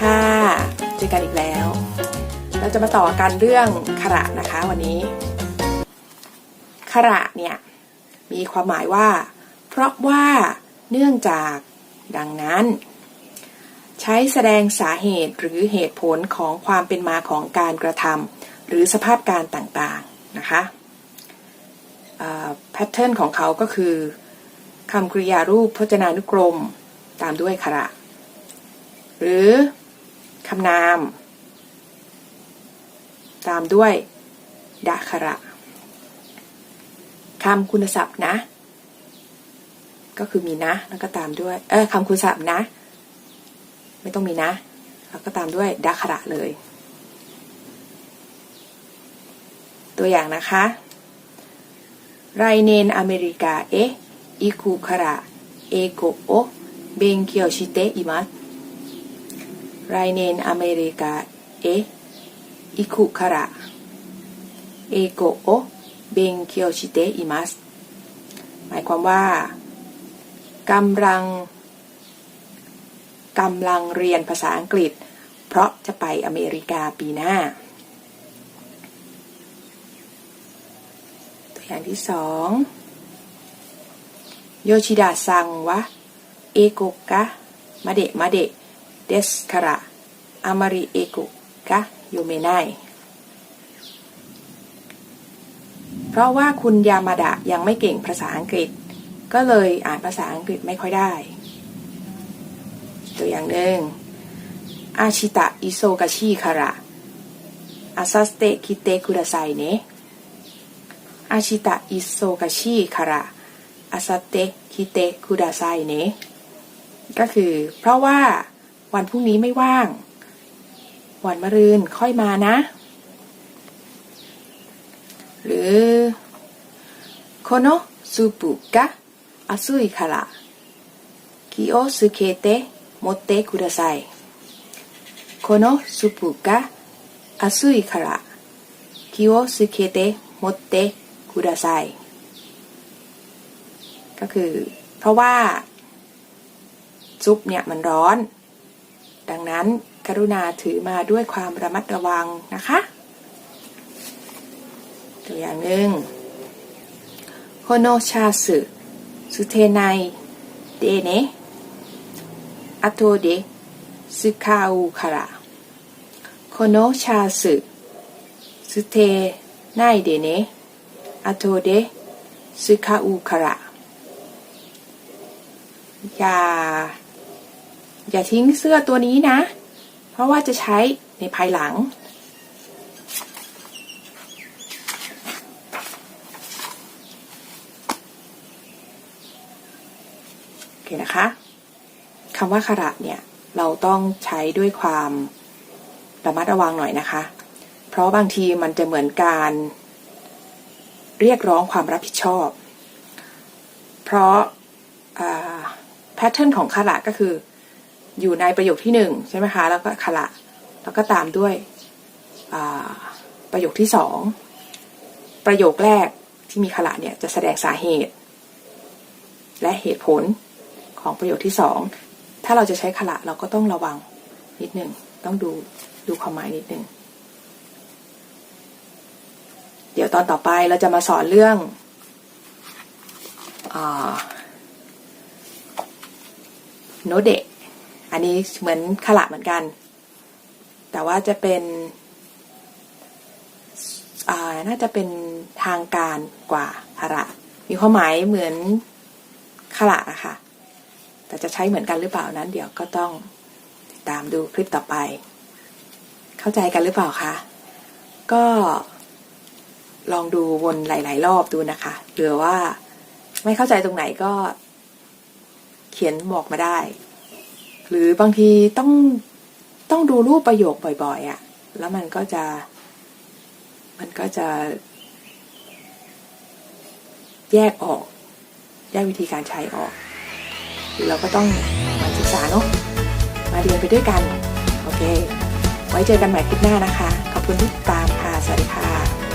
ค่ะ เจอกันอีกแล้ว เราจะมาต่อกันเรื่องขระนะคะวันนี้ ขระเนี่ย มีความหมายว่า เพราะว่าเนื่องจากดังนั้น ใช้แสดงสาเหตุหรือเหตุผลของความเป็นมาของการกระทำหรือสภาพการต่างๆนะคะแพทเทิร์นของเขาก็คือคำกริยารูปพจนานุกรม ตามด้วยขระ หรือ คำนาม ตามด้วยดาขระคำคุณศัพท์นะ ก็คือมีนะ แล้วก็ตามด้วย เออคำคุณศัพท์นะ ไม่ต้องมีนะ แล้วก็ตามด้วยดาขระเลย ตัวอย่างนะคะไรเนนอเมริกาเอะอิคุคาระเไรเนนอเมริกา เออิคุคาระเอโกโอเบงเกียวชิเตอิมัสหมายความว่ากำลังกำลังเรียนภาษาอังกฤษ เพราะจะไปอเมริกาปีหน้า ตัวอย่างที่สองโยชิดะซังวะเอโกกะมาเดะมาเดะ เดสคาระอามาริเอโกะโยเมไนเพราะว่าคุณยามาดะยังไม่เก่งภาษาอังกฤษ ก็เลยอ่านภาษาอังกฤษไม่ค่อยได้ ตัวอย่างหนึ่งอาชิตะอิโซกาชิคาระอาซาสเตคิเตคุดาไซเนะอาชิตะอิโซกาชิคาระอาซาเตคิเตคุดาไซเนะก็คือเพราะว่า วันพรุ่งนี้ไม่ว่าง วันมะรืนค่อยมานะ หรือโคโนซูปุกะอาซุยคาระคิโอสึเคเต持ってください。このスープが熱いから気をつけて持ってください。ก็คือ เพราะว่า ซุปเนี่ยมันร้อน ดังนั้นกรุณาถือมาด้วยความระมัดระวังนะคะ ตัวอย่างหนึ่งโคโนชาสึสุเทไนเดเนอโทเดสุคาอุคาระโคโนชาสึสุเทไนเดเนอโทเดสุคาอุคาระอย่า อย่าทิ้งเสื้อตัวนี้นะ เพราะว่าจะใช้ในภายหลัง โอเคนะคะคำว่าขระเนี่ย เราต้องใช้ด้วยความระมัดระวังหน่อยนะคะ เพราะบางทีมันจะเหมือนการเรียกร้องความรับผิดชอบ เพราะแพทเทิร์นของขระก็คือ อยู่ในประโยคที่หนึ่งใช่ไหมคะ แล้วก็ขระแล้วก็ตามด้วยประโยคที่สองประโยคแรกที่มีขระเนี่ยจะแสดงสาเหตุ และเหตุผลของประโยคที่สองถ้าเราจะใช้ขละเราก็ต้องระวังนิดหนึ่งต้องดูดูความหมายนิดหนึ่งเดี๋ยวตอนต่อไปเราจะมาสอนเรื่องโนเดะ อันนี้เหมือนขละเหมือนกัน แต่ว่าจะเป็นน่าจะเป็นทางการกว่าขระมีความหมายเหมือนขละอะคะแต่จะใช้เหมือนกันหรือเปล่านั้น เดี๋ยวก็ต้องติดตามดูคลิปต่อไป เข้าใจกันหรือเปล่าคะก็ลองดูวนหลาย ๆ รอบดูนะคะเผื่อว่าไม่เข้าใจตรงไหนก็เขียนบอกมาได้ หรือบางทีต้องต้องดูรูปประโยคบ่อย ๆอะ่ะ แล้วมันก็จะ มันก็จะ แยกออก แยกวิธีการใช้ออก เราก็ต้องมาศึกษาเนาะมาเรียนไปด้วยกัน โอเค ไว้เจอกันใหม่คลิปหน้านะคะ ขอบคุณที่ตามค่ะ สวัสดีค่ะ